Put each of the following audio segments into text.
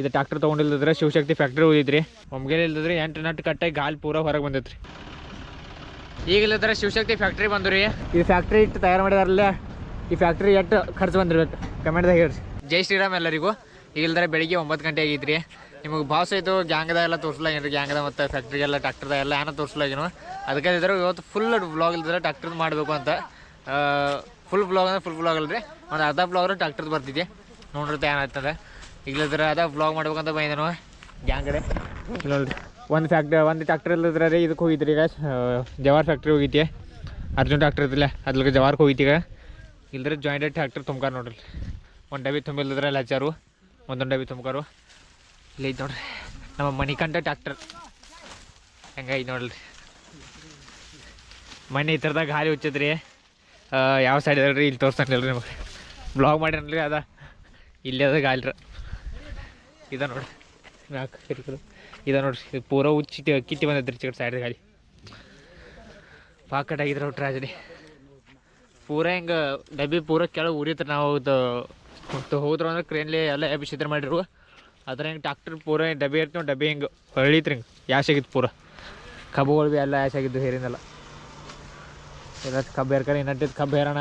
ಇದು ಟ್ಯಾಕ್ಟರ್ ತೊಗೊಂಡಿಲ್ಲದ್ರೆ ಶಿವಶಕ್ತಿ ಫ್ಯಾಕ್ಟ್ರಿ ಹೋಗಿದ್ರಿ ಒಮ್ಗೆಲೆ ಇಲ್ದಿದ್ರೆ ಎಂಟು ನಟ್ಟು ಕಟ್ಟಾಗಿ ಗಾಲ್ ಪೂರ ಹೊರಗೆ ಬಂದೈತ್ರಿ. ಈಗಿಲ್ಲದ್ರೆ ಶಿವಶಕ್ತಿ ಫ್ಯಾಕ್ಟ್ರಿ ಬಂದ್ರಿ. ರೀ ಈ ಫ್ಯಾಕ್ಟ್ರಿ ಇಟ್ಟು ತಯಾರು ಮಾಡಿದಾರಲ್ಲ ಈ ಫ್ಯಾಕ್ಟ್ರಿ ಎಷ್ಟು ಖರ್ಚು ಬಂದಿರ್ಬೇಕು. ಕಮೆಂಟ್ದಾಗ ಹೇಳ್ರಿ. ಜೈ ಶ್ರೀರಾಮ್ ಎಲ್ಲರಿಗೂ. ಈಗಿಲ್ದರೆ ಬೆಳಿಗ್ಗೆ ಒಂಬತ್ತು ಗಂಟೆ ಆಗಿದ್ರಿ. ನಿಮಗೆ ಭಾಸ್ ಆಯಿತು ಗ್ಯಾಂಗದ ಎಲ್ಲ ತೋರಿಸ್ಲಾಗೇನ್ರಿ. ಗ್ಯಾಂಗ್ದ ಮತ್ತು ಫ್ಯಾಕ್ಟ್ರಿಗೆಲ್ಲ ಟ್ಯಾಕ್ಟರ್ದ ಎಲ್ಲ ಏನೋ ತೋರಿಸ್ಲಾಗೇನು. ಅದಕ್ಕೆ ಇದ್ರೆ ಇವತ್ತು ಫುಲ್ ಬ್ಲಾಗ್ ಇಲ್ದ್ರೆ ಟ್ಯಾಕ್ಟರ್ದು ಮಾಡಬೇಕು ಅಂತ. ಫುಲ್ ಬ್ಲಾಗ್ ಅಂದ್ರೆ ಫುಲ್ ಬ್ಲಾಗ್ ಅಲ್ರಿ. ಒಂದು ಅರ್ಧ ಬ್ಲಾಗ್ರೆ ಟ್ಯಾಕ್ಟರ್ದು ಬರ್ತಿದ್ದೆ ನೋಡ್ರಿ ಏನಾಗ್ತದೆ ಈಗಲಿದ್ರೆ ಅದ ಬ್ಲಾಗ್ ಮಾಡ್ಬೇಕಂತ ಬಂದಿದ್ದೇನು ಗ್ಯಾಂಗಡೆ ನೋಡ್ರಿ ಒಂದು ಫ್ಯಾಕ್ಟ್ರಿ ಒಂದು ಟ್ಯಾಕ್ಟ್ರಿ ಇಲ್ಲದ್ರೆ ರೀ ಇದಕ್ಕೆ ಹೋಗಿದ್ರಿ ಈಗ. ಜವಾರ್ ಫ್ಯಾಕ್ಟ್ರಿ ಹೋಗಿದ್ದೆ ಅರ್ಜುನ್ ಟ್ಯಾಕ್ಟ್ರಿ ಇದ್ದಿಲ್ಲ. ಅದ್ಲಕ್ಕೆ ಜವಾರ್ಗೆ ಹೋಗಿತ್ತೀಗ. ಇಲ್ಲದ್ರೆ ಜಾಯಿಂಟೆಡ್ ಟ್ಯಾಕ್ಟ್ರಿ ತುಂಬ್ಕಾರ ನೋಡ್ರಿ. ಒಂದು ಡಬ್ಬಿ ತುಂಬಿಲ್ಲದ್ರೆ ಹಚ್ಚಾರು ಒಂದೊಂದು ಡಬ್ಬಿ ತುಂಬ್ಕಾರು. ಇಲ್ಲಿ ಐತೆ ನೋಡ್ರಿ. ನಮ್ಮ ಮಣಿಕಂಠ ಟ್ಯಾಕ್ಟರ್ ಹೆಂಗೈತೆ ನೋಡ್ರಿ. ಮನೆ ಈ ಥರದಾಗ ಗಾಲಿ ಹುಚ್ಚದ್ರಿ. ಯಾವ ಸೈಡ್ ಇದ್ರಿ ಇಲ್ಲಿ ತೋರ್ಸಂಗಿಲ್ಲ ರೀ ನಿಮಗೆ. ಬ್ಲಾಗ್ ಮಾಡ್ಯಾನಲ್ರಿ ಅದ. ಇಲ್ಲಿ ಅದ ಗಾಲ್ರ. ಇದ ನೋಡ್ರಿ. ನಾಲ್ಕು ಕರಿಗಳು. ಇದ ನೋಡ್ರಿ ಪೂರ ಉಚ್ಚಿಟ್ಟು, ಕಿಟ್ಟಿ ಬಂದೈತ್ರಿ ಚಿಕ್ಕ ಸೈಡ್ ಗಾಳಿ. ಪಾಕಟ್ ಆಗಿದ್ರೆ ಟ್ರಾಜಡಿ ಪೂರ ಹಿಂಗೆ ಡಬ್ಬಿ ಪೂರ ಕೆಳಗೆ ಉರಿತ್ರಿ ನಾವು ಇದು ಮತ್ತು ಹೋದ್ರು ಅಂದ್ರೆ ಕ್ರೇನ್ಲಿ ಎಲ್ಲ ಎಬ್ಬಿಸಿದ್ರೆ ಮಾಡಿರು. ಅದ್ರ ಹಿಂಗೆ ಟ್ಯಾಕ್ಟರ್ ಪೂರ ಡಬ್ಬಿ ಇರ್ತೀವಿ ಡಬ್ಬಿ ಹಿಂಗೆ ಹೊಳಿತ್ರಿ ಹಿಂಗೆ. ಯಾಶ್ ಪೂರ. ಕಬ್ಬುಗಳು ಭೀ ಎಲ್ಲ ಯಾಶ್ ಆಗಿದ್ದು ಹೇರಿನೆಲ್ಲ ಎಲ್ಲ ಕಬ್ಬು ಹೇರ್ಕರಿ ಇನ್ನಟ್ಟಿದ್ದು ಕಬ್ಬು ಹೇರೋಣ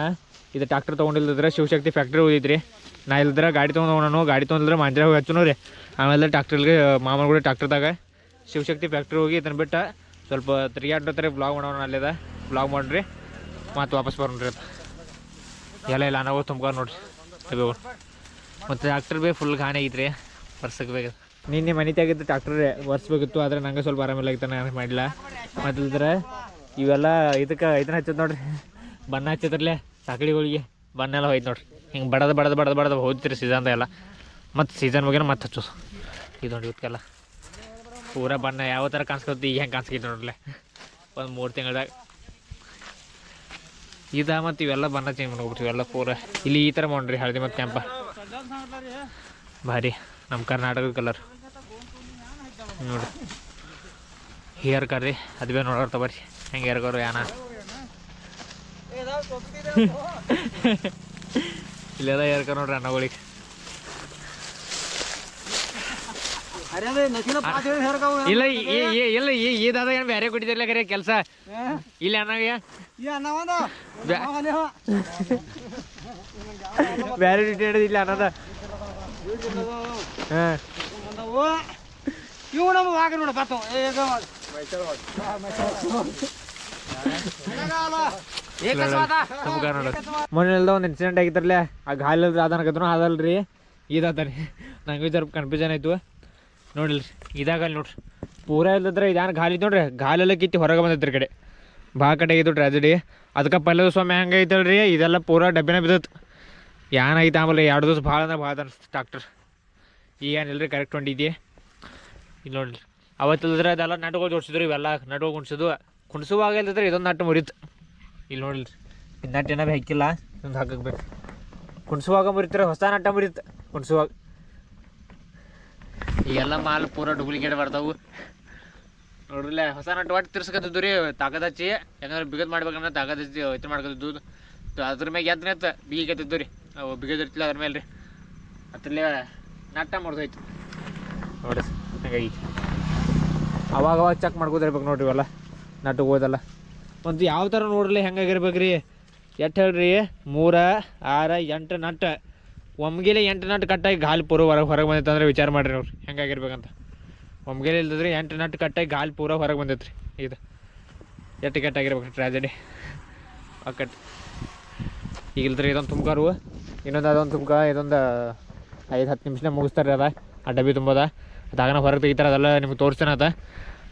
ಇದು ಟ್ಯಾಕ್ಟರ್ ತೊಗೊಂಡಿಲ್ಲದ್ರೆ ಶಿವಶಕ್ತಿ ಫ್ಯಾಕ್ಟ್ರಿ ಹೋಗಿದ್ರಿ ನಾ ಇಲ್ದ್ರೆ ಗಾಡಿ ತೊಗೊಂಡು ಗಾಡಿ ತೊಗೊಂಡ್ರೆ ಮಾಂಜ್ರ ಹೋಗಿ ಹಚ್ಚು ರೀ. ಆಮೇಲೆ ಟ್ಯಾಕ್ಟ್ರಿಗೆ ಮಾಮೂಲು ಟ್ಯಾಕ್ಟರ್ದಾಗ ಶಿವಶಕ್ತಿ ಫ್ಯಾಕ್ಟ್ರಿ ಹೋಗಿ ಇದನ್ನು ಬಿಟ್ಟು ಸ್ವಲ್ಪ ತಿರುಗಾಡ್ತಾರೆ ಬ್ಲಾಗ್ ಮಾಡೋಣ ಅಲ್ಲಿದೆ. ಬ್ಲಾಗ್ ಮಾಡ್ರಿ. ಮತ್ತೆ ವಾಪಸ್ ಬರೋಣ್ರಿ ಎಲ್ಲ ಇಲ್ಲ ನಾವು ತುಂಬ ನೋಡ್ರಿ. ಅವು ಮತ್ತು ಟ್ಯಾಕ್ಟ್ರ್ ಬೇ ಫುಲ್ ಗಾನೆ ಐತ್ರಿ. ವರ್ಷಕ್ಕೆ ಬೇಕು ನಿನ್ನೆ ಮನೆ ತೆಗಿದ್ದು ಟ್ಯಾಕ್ಟರ್ ಒರೆಸ್ಬೇಕಿತ್ತು, ಆದರೆ ನಂಗೆ ಸ್ವಲ್ಪ ಆರಾಮಿಲ್ಲ ನಾನು ಮಾಡಿಲ್ಲ. ಮತ್ತು ಇವೆಲ್ಲ ಇದಕ್ಕೆ ಇದನ್ನ ಹಚ್ಚದ್ ನೋಡ್ರಿ. ಬಣ್ಣ ಹಚ್ಚದ್ರಲ್ಲೇ ಸಾಕಳಿಗಳಿಗೆ ಬಣ್ಣ ಎಲ್ಲ ಹೋಯ್ತು ನೋಡ್ರಿ. ಹಿಂಗೆ ಬಡದ ಬಡದ ಬಡದ ಬಡದ ಹೋಗ್ತಿರಿ ಸೀಸನ್ದ ಎಲ್ಲ. ಮತ್ತು ಸೀಸನ್ ಬಗ್ಗೆ ಮತ್ತೆ ಹಚ್ಚೋದು ಇದು ನೋಡಿ ಇವತ್ತೆಲ್ಲ. ಪೂರ ಬಣ್ಣ ಯಾವ ಥರ ಕಾಣಿಸ್ಕೊತಿ ಈಗ ಹೆಂಗೆ ಕಾಣಿಸ್ಕೈತಿ ನೋಡ್ರಲ್ಲೇ. ಒಂದು ಮೂರು ತಿಂಗಳದಾಗ. ಇದ ಮತ್ತು ಇವೆಲ್ಲ ಬಣ್ಣ ಚೇಂಜ್ ಮಾಡ್ಕೊಬಿಟ್ಟು ಇವೆಲ್ಲ ಪೂರ. ಇಲ್ಲಿ ಈ ಥರ ಮಾಡ್ರಿ ಹಳದಿ ಮತ್ತು ಕೆಂಪ. ಭಾರಿ. ನಮ್ಮ ಕರ್ನಾಟಕದ ಕಲರ್ ನೋಡ್ರಿ. ಹೇರ್ ಕರ್ರಿ ಅದು ಬೇರೆ ನೋಡೋರ್ ತಗೋರಿ. ಹೆಂಗೆ ಹೇರ್ ಕರು ಯಾನ. ಇಲ್ಲೆಲ್ಲ ಏರ್ಕ ನೋಡ್ರಿ ಅಣ್ಣಗಳಿಗೆ ಇಲ್ಲ ಈ- ಈ- ಈ- ಇಲ್ಲ ಈ ಇದಾದ ಏನ್ ಬೇರೆ ಕೊಟ್ಟಿದ್ದಿಲ್ಲ ಕರೆ ಕೆಲಸ? ಇಲ್ಲ ಅನ್ನಾಗ ಬೇರೆ ಡ್ಯೂಟಿ ಹಿಡಿದು ಇಲ್ಲ ಅನ್ನೋದ ಹಾಂ. ಇವು ನಮ್ಮ ವಾಗ ನೋಡ ಬತ್ತು ನೋಡೋದು ಮೊನ್ನೆಲ್ದ ಒಂದು ಇನ್ಸಿಡೆಂಟ್ ಆಗಿದ್ರಲ್ಲ ಆ ಗಾಲಿ ಅದಾನಕತ್ರು ಅದಲ್ರಿ ಇದಾತರಿ. ನಂಗೆ ಸ್ವಲ್ಪ ಕನ್ಫ್ಯೂಷನ್ ಆಯ್ತು. ನೋಡಿಲ್ರಿ ಇದಾಗಲ್ಲ ನೋಡ್ರಿ. ಪೂರ ಇಲ್ಲದ್ರೆ ಇದಾನ ಗಾಲಿ ನೋಡ್ರಿ. ಗಾಲೆಲ್ಲ ಕಿತ್ತಿ ಹೊರಗೆ ಬಂದೈತ್ರಿ ಕಡೆ. ಭಾಳ ಕಡೆ ಆಗಿತ್ತು ಟ್ರಾಜಿಡಿ ಅದಕ್ಕೆ ಪಲ್ಲದ ಸ್ವಾಮಿ ಹೆಂಗೆ ಐತಲ್ರಿ? ಇದೆಲ್ಲ ಪೂರ ಡಬ್ಬಿನ ಬಿದ್ದತ್ತು ಏನಾಗೈತೆ ಆಮೇಲೆ ಎರಡು ದಿವಸ ಭಾಳ ಅಂದ್ರೆ ಭಾಳ ಅನಿಸ್ತು ಡಾಕ್ಟರ್ ಈಗ ಏನಿಲ್ಲ ರೀ ಕರೆಕ್ಟ್ ಹೊಂಟಿದ್ದಿ ಇಲ್ಲಿ ನೋಡ್ರಿ. ಅವತ್ತಿಲ್ದ್ರೆ ಅದೆಲ್ಲ ನಟ್ಗಳು ಜೋಡಿಸಿದ್ರು ಇವೆಲ್ಲ ನಟ್ಗಳು ಕುಣಿಸಿದ್ವು ಕುಣಿಸುವಾಗ ಇಲ್ಲದ್ರೆ ಇದೊಂದು ನಟ್ಟು ಮುರಿತು. ಇಲ್ಲಿ ನೋಡಿಲ್ರಿ ಇದು ಭೀ ಹಾಕಿಲ್ಲ. ಹಾಕಕ್ಕೆ ಹಾಕಬೇಕು ಕುಣಿಸುವಾಗ ಮುರಿತಾರೆ ಹೊಸ ನಟ್ಟ ಮುರಿತ ಕುಣಿಸುವಾಗ. ಈಗೆಲ್ಲ ಮಾಲ್ ಪೂರ ಡೂಪ್ಲಿಕೇಟ್ ಬರ್ತಾವು ನೋಡ್ರಿಲ್ಲ ಹೊಸ ನಟ್ಟು ಒಟ್ಟು ತಿರ್ಸ್ಕತ್ತಿದ್ದು ರೀ ತಾಕತ್ ಹಚ್ಚಿ. ಯಾಕಂದ್ರೆ ಬಿಗದ್ ಮಾಡ್ಬೇಕಂದ್ರೆ ತಾಕತ್ ಹಚ್ಚಿ ಇದು ಮಾಡ್ಕೊತಿದ್ದು ಅದ್ರ ಮ್ಯಾಗ ಎತ್ತನೆತ್ತ ಬಿಗಿಕತ್ತಿದ್ದು ರೀ. ಅವು ಬಿಗದ್ ಇರ್ತಿಲ್ಲ ಅದ್ರ ಮೇಲೆ ರೀ. ಅದ್ರಲ್ಲೇ ನಟ್ಟ ಮುರಿದೋಯ್ತು. ನೋಡಿ ಹಂಗಾಗಿ. ಅವಾಗ ಅವಾಗ ಚೆಕ್ ಮಾಡ್ಕೋದಿರ್ಬೇಕು ನೋಡ್ರಿ ಇವೆಲ್ಲ. ನಟ್ಟು ಹೋದಲ್ಲ. ಮತ್ತು ಯಾವ ಥರ ನೋಡ್ರಿ ಹೆಂಗಾಗಿರ್ಬೇಕ್ರಿ? ಎಷ್ಟು ಹೇಳ್ರಿ? ಮೂರ, ಆರು, ಎಂಟು ನಟ್ಟು ಒಮ್ಗೆಲೆ ಎಂಟು ನಟ್ಟು ಕಟ್ಟಾಗಿ ಗಾಲಿ ಪೂರ ಹೊರಗೆ ಹೊರಗೆ ಬಂದಿತ್ತು ಅಂದ್ರೆ ವಿಚಾರ ಮಾಡಿರಿ ನೋಡ್ರಿ ಹೆಂಗಾಗಿರ್ಬೇಕಂತ. ಒಮ್ಗೆಲೆ ಇಲ್ದಿದ್ರೆ ಎಂಟು ನಟ್ಟು ಕಟ್ಟಾಗಿ ಗಾಲಿ ಪೂರ ಹೊರಗೆ ಬಂದೈತೆ ರೀ ಇದು. ಎಟ್ಟು ಕೆಟ್ಟಾಗಿರ್ಬೇಕು ಟ್ರಾಜಡಿ ಅಕ್ಕಟ್ಟು ಈಗ ಇಲ್ದ್ರಿ ಇದೊಂದು ತುಂಬ್ಕಾರು ಇನ್ನೊಂದು ಅದೊಂದು ತುಂಬ್ಕ ಇದೊಂದು ಐದು ಹತ್ತು ನಿಮಿಷನೇ ಮುಗಿಸ್ತಾರೆ ಅದ. ಆ ಡಬ್ಬಿ ತುಂಬೋದ. ಅದಾಗನ ಹೊರಗೆ ತೆಗಿತಾರೆ ಅದೆಲ್ಲ ನಿಮ್ಗೆ ತೋರಿಸ್ತೇನೆ ಅದ.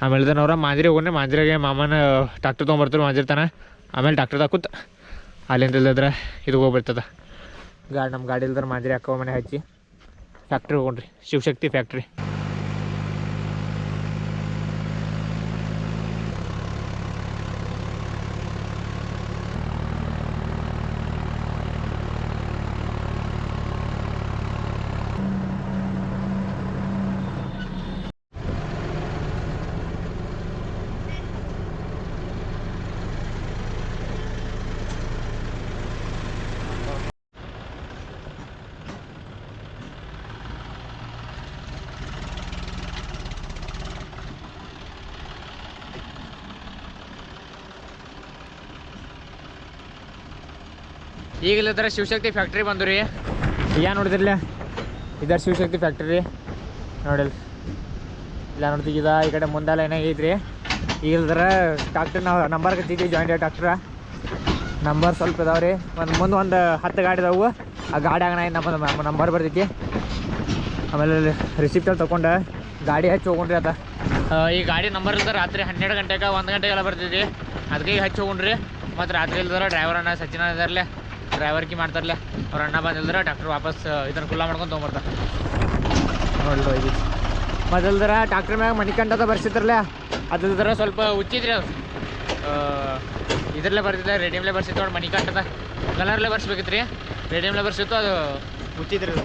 ಆಮೇಲೆ ಇದನ್ನವ್ರ ಮಾಂಜ್ರಿ ಹೋಗೋಣ, ಮಾಂಜ್ರಿಗೆ ಮಾಮನ ಡಾಕ್ಟರ್ ತೊಗೊಂಬರ್ತಾರೆ ಮಾಂಜಿರ್ತಾನೆ ಆಮೇಲೆ ಡಾಕ್ಟರ್ ಕೂತ್ ಅಲ್ಲಿಂದ ಇಲ್ಲದ್ರೆ ಇದು ಹೋಗ್ಬಿಡ್ತದ. ಗಾಡಿ ನಮ್ಮ ಗಾಡಿ ಇಲ್ದ್ರೆ ಮಾಂಜ್ರಿ ಹಾಕೋ ಮನೆ ಹಚ್ಚಿ. ಫ್ಯಾಕ್ಟ್ರಿ ಹೋಗೋಣ್ರಿ, ಶಿವಶಕ್ತಿ ಫ್ಯಾಕ್ಟ್ರಿ ಈಗ ಇಲ್ಲದ್ರ ಶಿವಶಕ್ತಿ ಫ್ಯಾಕ್ಟ್ರಿ ಬಂದು ರೀ. ಈಗ ನೋಡಿದ್ರಲ್ಲ? ಇದರ ಶಿವಶಕ್ತಿ ಫ್ಯಾಕ್ಟ್ರಿ ನೋಡಿಲ್ಲ ಇಲ್ಲ ನೋಡ್ತಿದ್ದ ಈ ಕಡೆ ಮುಂದೆಲ್ಲ ಏನಾಗೈತ್ರಿ ಈಗ ಇಲ್ದ್ರ ಡಾಕ್ಟ್ರ್ ನಾವು ನಂಬರ್ ಕತ್ತಿದ್ವಿ ಜಾಯಿಂಟ್ ಡಾಕ್ಟ್ರ ನಂಬರ್ ಸ್ವಲ್ಪ ಇದಾವೆ ರೀ. ಒಂದು ಮುಂದೆ ಒಂದು ಹತ್ತು ಗಾಡಿ ಇದಾವೆ. ಆ ಗಾಡಿ ನಮ್ಮ ನಮ್ಮ ನಂಬರ್ ಬರ್ತೈತಿ. ಆಮೇಲೆ ರಿಸಿಪ್ಟಲ್ಲಿ ತೊಗೊಂಡು ಗಾಡಿ ಹಚ್ಚಿ ಹೋಗೊಂಡ್ರಿ ಅದ. ಈ ಗಾಡಿ ನಂಬರ್ ಇಲ್ದ ರಾತ್ರಿ ಹನ್ನೆರಡು ಗಂಟೆಗೆ ಒಂದು ಗಂಟೆಗೆಲ್ಲ ಬರ್ತೈತಿ. ಅದಕ್ಕೆ ಈಗ ಹಚ್ಚಿ ಹೋಗೊಂಡ್ರಿ ಮತ್ತು ರಾತ್ರಿ ಇಲ್ದಾರ ಡ್ರೈವರ್ ಅಣ್ಣ ಸಚಿನ ಇದಾರಲೆ. ಡ್ರೈವರ್ ಕಿ ಮಾಡ್ತಾರಲ್ಲ ಅವ್ರ ಅಣ್ಣ ಬಂದಿಲ್ದ್ರ ಡಾಕ್ಟ್ರ್ ವಾಪಸ್ ಇದನ್ನ ಕುಲ್ಲ ಮಾಡ್ಕೊಂಡು ತೊಗೊಂಬರ್ತಾರೆ ನೋಡ್ಲೋ ಇದು. ಮೊದಲ್ದರ ಡಾಕ್ಟ್ರ್ ಮ್ಯಾಗ ಮಣಿಕಂಡದ ಬರ್ಸಿದ್ರಲ್ಲ? ಅದಿಲ್ದರ ಸ್ವಲ್ಪ ಉಚ್ಚಿದ್ರಿ ಅದು ಇದ್ರಲ್ಲೇ ಬರ್ತಿದ್ದೆ ರೇಡಿಯಮ್ಲೇ ಬರ್ಸಿತ್ತು ನೋಡಿ ಮಣಿಕಂಡದ ಕಲರ್ಲೇ ಬರ್ಸ್ಬೇಕಿತ್ತು ರೀ ರೇಡಿಯಮ್ಲೇ ಬರ್ಸಿತ್ತು ಅದು ಉಚ್ಚಿದ್ರಿ ಅದು.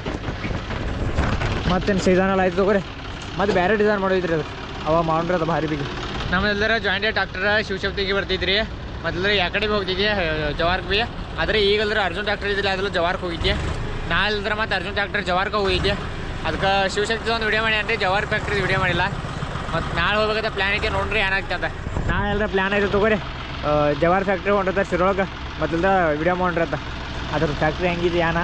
ಮತ್ತೇನು ಸೀಸನಲ್ ಆಯ್ತು ತಗೋರಿ. ಮತ್ತೆ ಬೇರೆ ಡಿಸೈನ್ ಮಾಡಿದ್ರಿ ಅದು. ಅವ ಮಾಡ್ರಿ ಅದು ಭಾರಿ ಬಿಗಿ. ನಮ್ಮೆಲ್ಲರ ಜಾಯಿಂಟ್ ಡಾಕ್ಟರ್ ಶಿವಶಕ್ತಿಗೆ ಬರ್ತಿದ್ರಿ. ಮೊದಲು ಯಾಕಡೆ ಹೋಗ್ತಿದ್ದೆ ಜವಾರ್ಗೆ ಬಿ? ಆದರೆ ಈಗಲ್ದ್ರೆ ಅರ್ಜುನ್ ಟ್ಯಾಕ್ಟರ್ ಇದ್ದಿಲ್ಲ, ಅದೆಲ್ಲ ಜವಾರ್ಗೆ ಹೋಗಿದ್ದೆ ನಾ ಇಲ್ದ್ರ ಮತ್ತೆ ಅರ್ಜುನ್ ಟ್ಯಾಕ್ಟರ್ ಜವಾರ್ಕ ಹೋಗಿದ್ದೆ ಅದಕ್ಕೆ ಶಿವಶಕ್ತಿ ಒಂದು ವಿಡಿಯೋ ಮಾಡಿ ಅಂದರೆ ಜವಾರ್ ಫ್ಯಾಕ್ಟ್ರಿ ವಿಡಿಯೋ ಮಾಡಿಲ್ಲ. ಮತ್ತು ನಾಳೆ ಹೋಗ್ಬೇಕಂತ ಪ್ಲ್ಯಾನ್ ಐತೆ, ನೋಡ್ರಿ ಏನಾಗ್ತದೆ ನಾಳೆ ಎಲ್ಲರ ಪ್ಲ್ಯಾನ್ ಐತೆ ತಗೋರಿ. ಜವಾರ್ ಫ್ಯಾಕ್ಟ್ರಿ ಹೊಂಟದ ಶಿರೊಳಗೆ ಮೊದಲ್ದ ವಿಡಿಯೋ ಮಾಡ್ರತ್ತ. ಅದ್ರ ಫ್ಯಾಕ್ಟ್ರಿ ಹೆಂಗಿದೆ, ಯಾನ?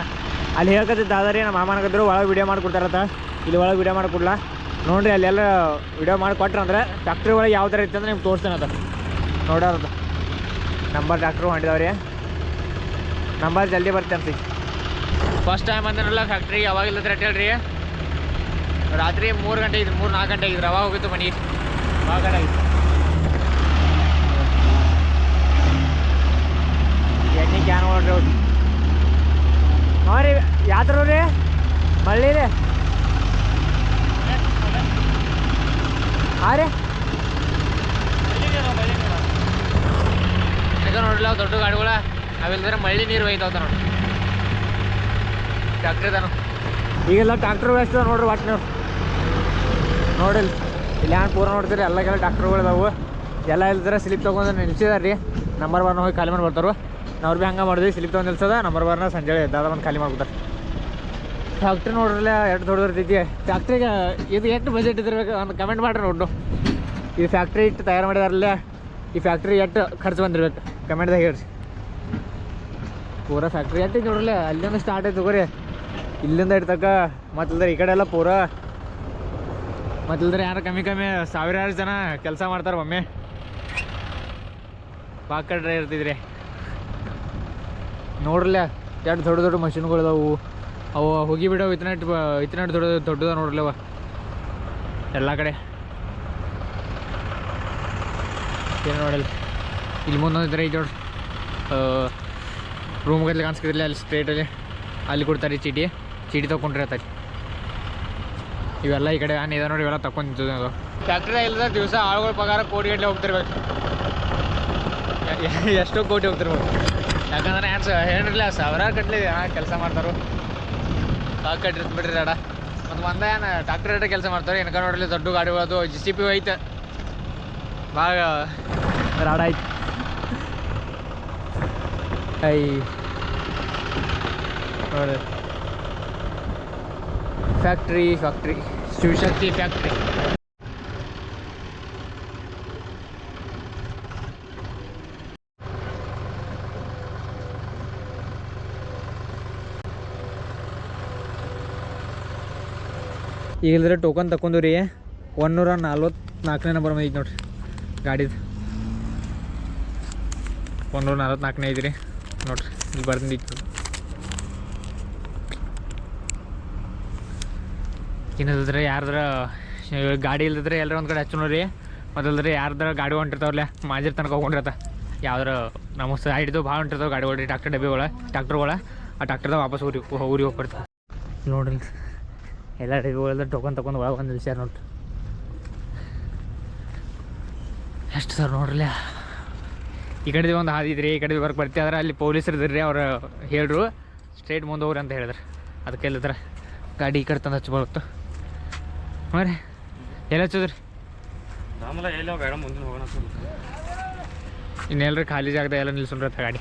ಅಲ್ಲಿ ಹೇಳ್ಕತ್ತಿದ್ದ ಆದ್ರೆ ನಮ್ಮ ಮಾಮನಗದ್ರು ಒಳಗೆ ವಿಡಿಯೋ ಮಾಡಿಕೊಡ್ತಾರತ್ತ. ಇಲ್ಲಿ ಒಳಗೆ ವಿಡಿಯೋ ಮಾಡಿಕೊಡ್ಲ? ನೋಡ್ರಿ ಅಲ್ಲೆಲ್ಲ ವಿಡಿಯೋ ಮಾಡಿ ಕೊಟ್ರಂದ್ರೆ ಫ್ಯಾಕ್ಟ್ರಿ ಒಳಗೆ ಯಾವ ಥರ ಇತ್ತಂದ್ರೆ ನಿಮ್ಗೆ ತೋರಿಸ್ತೇನೆ ಅದ ನೋಡೋರದ ನಂಬರ್ ಡಾಕ್ಟ್ರು ಹೊಂಟಿದವ್ರಿ. ನಂಬರ್ ಜಲ್ದಿ ಬರ್ತೇನೆ ಅನ್ಸಿ. ಫಸ್ಟ್ ಟೈಮ್ ಅಂದ್ರಲ್ಲ ಫ್ಯಾಕ್ಟ್ರಿ ಯಾವಾಗಿಲ್ಲ ರೇಟ್ ಹೇಳ್ರಿ. ರಾತ್ರಿ ಮೂರು ಗಂಟೆ ಇದ್ರು ಮೂರು ನಾಲ್ಕು ಗಂಟೆ ಇದ್ರು ಅವಾಗ ಹೋಗಿತ್ತು ಮಣಿ ಭಾಳ ಗಂಟೆ ಆಗಿತ್ತು ಎಣ್ಣೆ ಕ್ಯಾನ್ ನೋಡ್ರಿ ಅವ್ರು ನೋಡ್ರಿ ಯಾತ್ರ ರೀ? ಮಳ್ಳಿ ರೀ? ಹಾಂ ರೀ. ನೋಡ್ರಿ ದೊಡ್ಡ ಗಾಡಿಗಳ. ಅವಿಲ್ದ್ರೆ ಮಳ್ಳಿ ನೀರು ಒಯ್ತಾವ ನೋಡಿ. ಟ್ಯಾಕ್ಟ್ರಿದಾನು ಈಗೆಲ್ಲ ಟ್ಯಾಕ್ಟ್ರ್ ವ್ಯವಸ್ಥೆ ನೋಡ್ರಿ ವಾಟ್ ನೀವು ನೋಡಿಲ್ಲ ಇಲ್ಲಿ ಏನು ಪೂರ ನೋಡ್ತೀರಿ ಎಲ್ಲಗೆಲ್ಲ ಟ್ಯಾಕ್ಟ್ರ್ಗಳು ಇದಾವೆ ಎಲ್ಲ ಇಲ್ದ್ರೆ ಸ್ಲಿಪ್ ತೊಗೊಂಡು ನಿಲ್ಸಿದಾರೆ ರೀ ನಂಬರ್ ಒನ್ ಹೋಗಿ ಖಾಲಿ ಮಾಡಿ ಬರ್ತಾರೆ ನಾವು ಭೀ ಹಂಗೆ ಮಾಡಿದ್ವಿ ಸ್ಲಿಪ್ ತೊಗೊಂಡು ನಿಲ್ಸದ ನಂಬರ್ ಒನ್ನ ಸಂಜೆ ದಾದ ಒಂದು ಖಾಲಿ ಮಾಡ್ಬಿಡ್ತಾರೆ ಫ್ಯಾಕ್ಟ್ರಿ ನೋಡ್ರಲ್ಲ ಎಷ್ಟು ದೊಡ್ಡದಿರ್ತೈತಿ ಫ್ಯಾಕ್ಟ್ರಿಗೆ ಇದು ಎಷ್ಟು ಬಜೆಟ್ ಇದಿರ್ಬೇಕು ಅಂತ ಕಮೆಂಟ್ ಮಾಡ್ರಿ ನೋಡು ಈ ಫ್ಯಾಕ್ಟ್ರಿ ಇಟ್ಟು ತಯಾರು ಮಾಡಿದಾರಲ್ಲ ಈ ಫ್ಯಾಕ್ಟ್ರಿ ಎಷ್ಟು ಖರ್ಚು ಬಂದಿರ್ಬೇಕು? ಕಮೆಂಟ್ದಾಗ ಹೇಳ್ರಿ. ಪೂರ ಫ್ಯಾಕ್ಟ್ರಿ ಅಂತ ನೋಡ್ರಲ್ಲ ಅಲ್ಲಿಂದ ಸ್ಟಾರ್ಟ್ ಆಯ್ತು ತಗೋರಿ ಇಲ್ಲಿಂದ ಇಡ್ತಕ್ಕ ಮತ್ತಿಲ್ದ್ರೆ ಈ ಕಡೆ ಎಲ್ಲ ಪೂರ. ಮತ್ತಿಲ್ದ್ರೆ ಯಾರು ಕಮ್ಮಿ ಕಮ್ಮಿ ಸಾವಿರಾರು ಜನ ಕೆಲಸ ಮಾಡ್ತಾರೆ ಒಮ್ಮೆ. ಪಾಕಡ್ರೆ ಇರ್ತಿದ್ರಿ. ನೋಡ್ರಲ್ಲ, ಎರಡು ದೊಡ್ಡ ದೊಡ್ಡ ಮಷಿನ್ಗಳು ಅದಾವು. ಅವು ಹೋಗಿ ಬಿಡವು ಇತನಟ್ ಇತನಟ್ ದೊಡ್ಡ ದೊಡ್ಡದ ನೋಡ್ರಲ್ಲವ ಎಲ್ಲ ಕಡೆ. ಏನು ನೋಡಲ್ಲ. ಇಲ್ಲಿ ಮುಂದೊಂದು ಇದ್ರೆ ಐತೆ ನೋಡ್ರಿ ರೂಮ್ ಗದ್ಲೆ ಕಾಣಿಸ್ತಿದ್ರಲ್ಲ ಅಲ್ಲಿ ಸ್ಟ್ರೇಟಲ್ಲಿ ಅಲ್ಲಿ ಕೊಡ್ತಾರೆ ಚೀಟಿ. ಚೀಟಿ ತೊಗೊಂಡ್ರೆ ಆತ ಇವೆಲ್ಲ ಈ ಕಡೆ ಆನೆ ಇದೆ ನೋಡಿ ಇವೆಲ್ಲ ತಗೊಂಡು ಫ್ಯಾಕ್ಟ್ರಿ ಇಲ್ಲದ ದಿವಸ ಆಳುಗಳ ಪಗಾರ ಕೋಟಿ ಗಟ್ಟಲೆ ಹೋಗ್ತಿರ್ಬೇಕು ಎಷ್ಟೋ ಕೋಟಿ ಹೋಗ್ತಿರ್ಬೇಕು ಯಾಕಂದ್ರೆ ಯಾರು ಹೇಳಿರಲಿಲ್ಲ ಸಾವಿರಾರು ಕಟ್ಲಿ ಕೆಲಸ ಮಾಡ್ತಾರೋ ಸಾಕು ಕಟ್ಟಿರ್ತ ಬಿಡ್ರಿ ಅಡ ಮತ್ತು ಒಂದ ಏನು ಟ್ರಾಕ್ಟರ್ ರೇಟ ಕೆಲಸ ಮಾಡ್ತಾರೆ ಏನಕ ನೋಡ್ರಿ ದೊಡ್ಡ ಗಾಡಿಗಳದು ಜಿ ಸಿ ಪಿ ಐತೆ ಭಾಳ ರಾಡ ಐತೆ ಐ ನೋಡಿ ಫ್ಯಾಕ್ಟ್ರಿ ಫ್ಯಾಕ್ಟ್ರಿ ಶಿವಶಕ್ತಿ ಫ್ಯಾಕ್ಟ್ರಿ ಈಗ ಇಲ್ದ್ರೆ ಟೋಕನ್ ತಗೊಂಡು ರೀ ಒನ್ನೂರ ನಲ್ವತ್ನಾಲ್ಕನೇ ನಂಬರ್ ಐತಿ ನೋಡ್ರಿ ಗಾಡಿದು. ಒನ್ನೂರ ನಲ್ವತ್ನಾಲ್ಕನೇ ಐತಿ ರೀ ನೋಡ್ರಿ ಇಲ್ಲಿ ಬರ್ದಿತ್ತು ಇನ್ನದಿದ್ರೆ ಯಾರ್ದಾರ ಗಾಡಿ ಇಲ್ದಿದ್ರೆ ಎಲ್ಲರ ಒಂದು ಕಡೆ ಹಚ್ಚು ನೋಡ್ರಿ. ಮೊದಲ್ದ್ರೆ ಯಾರ್ದಾರ ಗಾಡಿ ಹೊಂಟಿರ್ತಾವಲ್ಲ ಮಾಜಿರ್ ತನಕ ಹೋಗ್ಕೊಂಡಿರತ್ತ. ಯಾವ್ದಾರ ನಮ್ಮ ಸೈಡ್ದು ಭಾಳ ಹೊಂಟಿರ್ತಾವ ಗಾಡಿ ಹೊಡ್ರಿ ಟ್ರಾಕ್ಟರ್ ಡಬ್ಬಿಗಳ ಟ್ರಾಕ್ಟರ್ಗಳ ಆ ಟ್ರಾಕ್ಟರ್ದಾಗ ವಾಪಸ್ ಊರಿ ಊರಿಗೆ ಹೋಗ್ಬಿಡ್ತ ನೋಡ್ರಿ, ಎಲ್ಲ ಡಬ್ಬಿಗಳೆಲ್ಲ ಟೋಕನ್ ತೊಗೊಂಡು ಒಳಗೆ ಒಂದ್ ವಿಚಾರ ನೋಡ್ರಿ ಎಷ್ಟು ಸರ್ ನೋಡ್ರಲ್ಲ. ಈ ಕಡೆ ಒಂದು ಹಾದಿ ಇದ್ರಿ, ಈ ಕಡೆ ವರ್ಕ್ ಬರ್ತೀವಿ ಆದ್ರೆ ಅಲ್ಲಿ ಪೊಲೀಸರು ಇದ್ರಿ, ಅವ್ರು ಹೇಳ್ರು, ಸ್ಟ್ರೇಟ್ ಮುಂದೆ ಹೋಗ್ರಿ ಅಂತ ಹೇಳಿದ್ರು. ಅದಕ್ಕೆ ಇಲ್ಲದ್ರೆ ಗಾಡಿ ಈ ಕಡೆ ತಂದು ಹಚ್ಕೊಳತ್ತು ರೀ ಎಲ್ಲ ಹಚ್ಚದ್ರಿ? ಆಮೇಲೆ ಎಲ್ಲ ಬೇಡ ಮುಂದಿನ ಹೋಗೋಣ ಇನ್ನೆಲ್ಲರೂ ಖಾಲಿ ಜಾಗದ ಎಲ್ಲ ನಿಲ್ಸೊಂಡ್ರತ್ತ ಗಾಡಿ.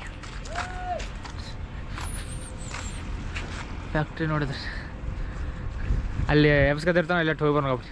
ಫ್ಯಾಕ್ಟ್ರಿ ನೋಡಿದ್ರಿ. ಅಲ್ಲಿ ಎಬ್ಸ್ಕದಿರ್ತಾನೆ ಎಲ್ಲ ಹೋಗಿ ಬರ್ನೋಗ್ರಿ